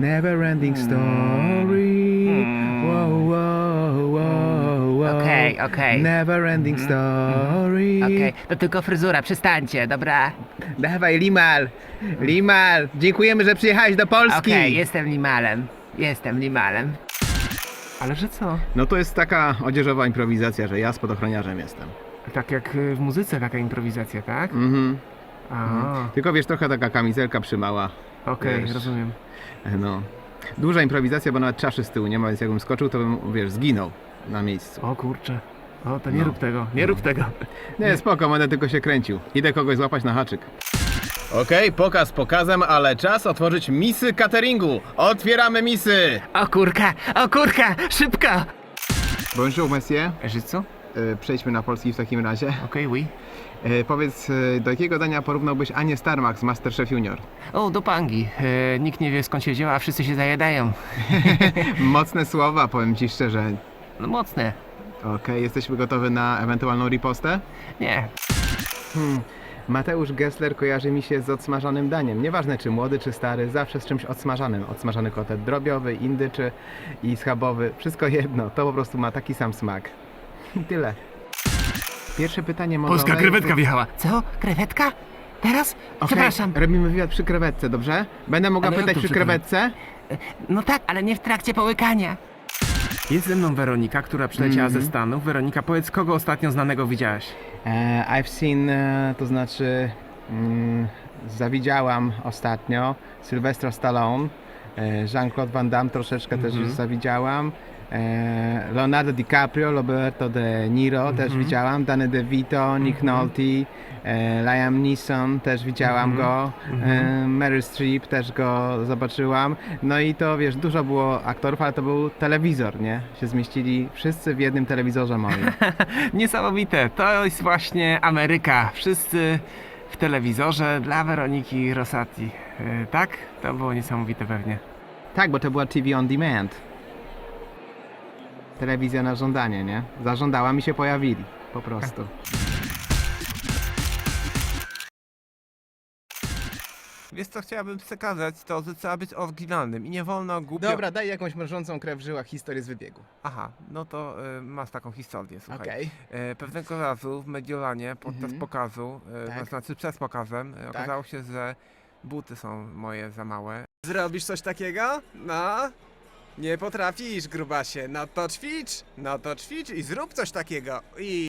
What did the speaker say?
Never ending story. Wow, wow, wow, wow. Okej, okej. Never ending story. Okej, to tylko fryzura, przestańcie, dobra? Dawaj, Limal. Limal, dziękujemy, że przyjechałeś do Polski. Okej, jestem limalem. Jestem limalem. Ale że co? No to jest taka odzieżowa improwizacja, że ja spadochroniarzem jestem. Tak jak y, w muzyce taka improwizacja, tak? Mhm. A, Tylko wiesz, trochę taka kamizelka przymała. Okej, Wiesz. rozumiem. No. Duża improwizacja, bo nawet czaszy z tyłu nie ma, więc jakbym skoczył, to bym, wiesz, zginął na miejscu. O kurczę. O, to nie No. rób tego, nie rób tego. Nie, spoko, będę tylko się kręcił. Idę kogoś złapać na haczyk. Okej, pokaz pokazem, ale czas otworzyć misy cateringu. Otwieramy misy! O kurka, o kurka, szybko! Bonjour, monsieur. E, Przejdźmy na polski w takim razie. Okej, oui. E, Powiedz, e, do jakiego dania porównałbyś Anię Starmak z Masterchef Junior? O, do pangi. E, nikt nie wie skąd się wzięła, a wszyscy się zajadają. Mocne słowa, powiem ci szczerze. No mocne. Okej, jesteśmy gotowi na ewentualną ripostę? Nie. Hmm. Mateusz Gessler kojarzy mi się z odsmażanym daniem. Nieważne czy młody, czy stary, zawsze z czymś odsmażanym. Odsmażany kotet drobiowy, indyczy i schabowy. Wszystko jedno, to po prostu ma taki sam smak. I tyle. Pierwsze pytanie może... Polska krewetka wjechała. Co? Krewetka? Teraz? Okej, Przepraszam. robimy wywiad przy krewetce, dobrze? Będę mogła Ale jak pytać to przy przy krewetce? No tak, ale nie w trakcie połykania. Jest ze mną Weronika, która przyleciała Mhm. ze Stanów. Weronika, powiedz, kogo ostatnio znanego widziałaś? E, I've seen, e, to znaczy mm, zawidziałam ostatnio Sylwestra Stallone, e, Jean-Claude Van Damme troszeczkę też Mhm. już zawidziałam, e, Leonardo DiCaprio, Roberto De Niro też Mhm. widziałam, Danny DeVito, Nick Nolte, e, Liam Neeson też widziałam Mhm. go, e, Meryl Streep też go zobaczyłam, no i to wiesz, dużo było aktorów, ale to był telewizor, nie? Się zmieścili wszyscy w jednym telewizorze moim. Niesamowite. To jest właśnie Ameryka. Wszyscy telewizorze dla Weroniki Rosati. E, tak? To było niesamowite pewnie. Tak, bo to była TV on demand. Telewizja na żądanie, nie? Zażądała mi się pojawili. Po prostu. Wiesz co chciałabym przekazać, to że trzeba być oryginalnym i nie wolno głupio... Dobra, daj jakąś mrożącą krew w żyłach historię z wybiegu. Aha, no to y, masz taką historię, słuchaj. Okej. E, pewnego razu w Mediolanie podczas Mhm. pokazu, e, Tak. to znaczy przed pokazem, e, okazało się, że buty są moje za małe. Zrobisz coś takiego? No? Nie potrafisz, grubasie. No to ćwicz, no to ćwicz i zrób coś takiego. I